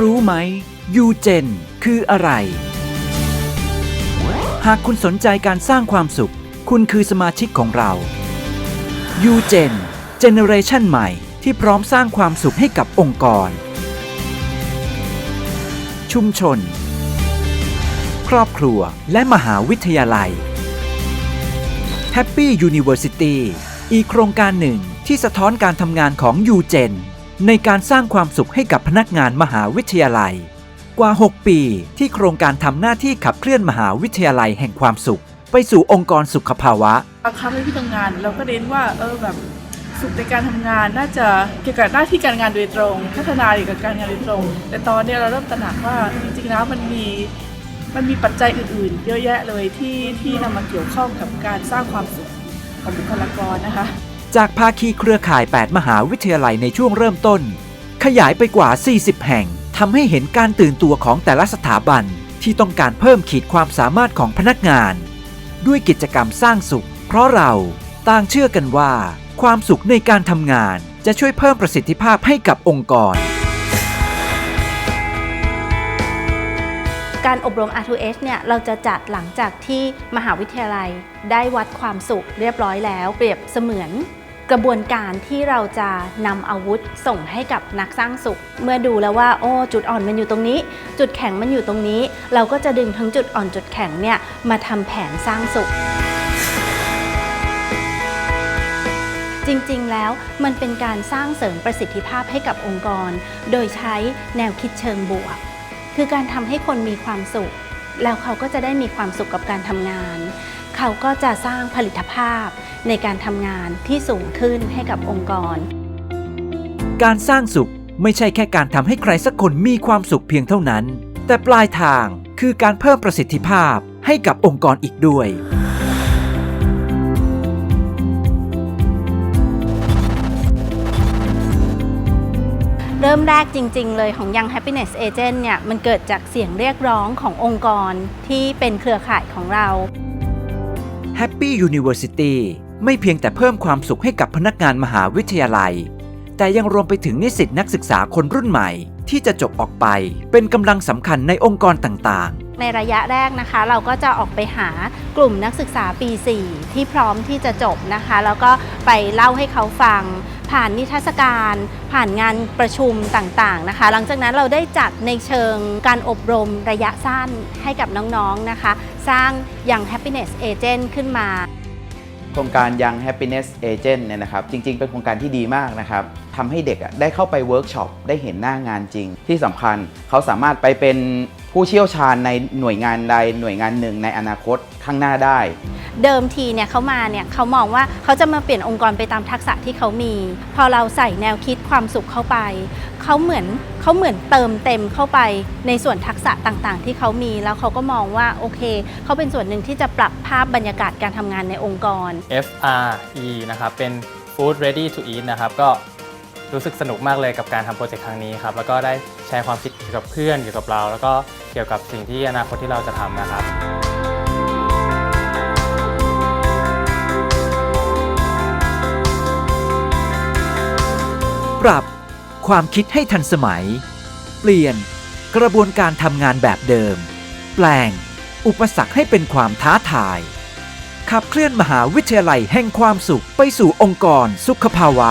รู้ไหมยูเจนคืออะไร หากคุณสนใจการสร้างความสุข คุณคือสมาชิกของเรายูเจนเจเนเรชันใหม่ที่พร้อมสร้างความสุขให้กับองค์กร ชุมชน ครอบครัวและมหาวิทยาลัย Happy University อีกโครงการหนึ่งที่สะท้อนการทำงานของ u g e n ในการสร้างความสุขให้กับพนักงานมหาวิทยาลัย กว่า 6 ปีที่โครงการทำหน้าที่ขับเคลื่อนมหาวิทยาลัยแห่งความสุข ไปสู่องค์กรสุขภาวะ บางครั้งในที่ทำงานเราก็เน้นว่าเออแบบสุขในการทำงานน่าจะเกี่ยวกับหน้าที่การงานโดยตรง พัฒนาเกี่ยวกับการงานโดยตรง แต่ตอนนี้เราเริ่มตระหนักว่าจริงๆแล้วมันมีมันมีปัจจัยอื่นๆ เยอะแยะเลยที่ที่นำมาเกี่ยวข้องกับการสร้างความสุขของบุคลากรนะคะ จากภาคีเครือข่าย 8 มหาวิทยาลัยในช่วงเริ่มต้น ขยายไปกว่า 40 แห่งทำให้เห็นการตื่นตัวของแต่ละสถาบันที่ต้องการเพิ่มขีดความสามารถของพนักงาน ด้วยกิจกรรมสร้างสุข เพราะเราต่างเชื่อกันว่า ความสุขในการทำงานจะช่วยเพิ่มประสิทธิภาพให้กับองค์กร การอบรม R2H เนี่ยเราจะจัดหลังจากที่มหาวิทยาลัยได้วัดความสุขเรียบร้อยแล้ว เปรียบเสมือนกระบวนการที่เราจะนำอาวุธส่งให้กับนักสร้างสุข เมื่อดูแล้วว่า โอ้ จุดอ่อนมันอยู่ตรงนี้ จุดแข็งมันอยู่ตรงนี้ เราก็จะดึงทั้งจุดอ่อนจุดแข็งเนี่ยมาทำแผนสร้างสุข จริงๆ แล้วมันเป็นการสร้างเสริมประสิทธิภาพให้กับองค์กร โดยใช้แนวคิดเชิงบวก คือการทำให้คนมีความสุข แล้วเขาก็จะได้มีความสุขกับการทำงาน เขาก็จะสร้างผลิตภาพในการทำงานที่สูงขึ้นให้กับองค์กร การสร้างสุขไม่ใช่แค่การทำให้ใครสักคนมีความสุขเพียงเท่านั้น แต่ปลายทางคือการเพิ่มประสิทธิภาพให้กับองค์กรอีกด้วย ริ่มแรกจริง ๆ เลยของ Young Happiness Agent เนี่ยมันเกิดจากเสียงเรียกร้องขององค์กรที่เป็นเครือข่ายของเรา Happy University ไม่เพียงแต่เพิ่มความสุขให้กับพนักงานมหาวิทยาลัย แต่ยังรวมไปถึงนิสิตนักศึกษาคนรุ่นใหม่ ที่จะจบออกไปเป็นกำลังสำคัญในองค์กรต่างๆ ในระยะแรกนะคะ เราก็จะออกไปหากลุ่มนักศึกษาปี 4 ที่พร้อมที่จะจบนะคะ แล้วก็ไปเล่าให้เขาฟัง ผ่านนิทรรศการ ผ่านงานประชุมต่างๆนะคะ หลังจากนั้นเราได้จัดในเชิงการอบรมระยะสั้นให้กับน้องๆนะคะ สร้างอย่าง happiness agent ขึ้นมา ครงการ Young Happiness Agent เนี่ยนะครับจริง ๆ เป็นโครงการที่ดีมากนะครับทำให้เด็กอะได้เข้าไปเวิร์กช็อปได้เห็นหน้างานจริง ที่สำคัญเขาสามารถไปเป็นผู้เชี่ยวชาญในหน่วยงานใดหน่วยงานหนึ่งในอนาคตข้างหน้าได้ เดิมทีเนี่ยเขามาเนี่ยเขามองว่าเขาจะมาเปลี่ยนองค์กรไปตามทักษะที่เขามี พอเราใส่แนวคิดความสุขเข้าไปเขาเหมือนเขาเหมือนเติมเต็มเข้าไปในส่วนทักษะต่างๆ ที่เขามีแล้วเขาก็มองว่าโอเคเขาเป็นส่วนหนึ่งที่จะปรับภาพบรรยากาศการทำงานในองค์กร FRE นะครับเป็น Food Ready to Eat นะครับก็รู้สึกสนุกมากเลยกับการทำโปรเจกต์ครั้งนี้ครับแล้วก็ได้แชร์ความคิดเกี่ยวกับเพื่อนเกี่ยวกับเรา แล้วก็เกี่ยวกับสิ่งที่อนาคตที่เราจะทำนะครับ ปรับความคิดให้ทันสมัย เปลี่ยนกระบวนการทำงานแบบเดิม แปลง อุปสรรคให้เป็นความท้าทาย ขับเคลื่อนมหาวิทยาลัยแห่งความสุขไปสู่องค์กรสุขภาวะ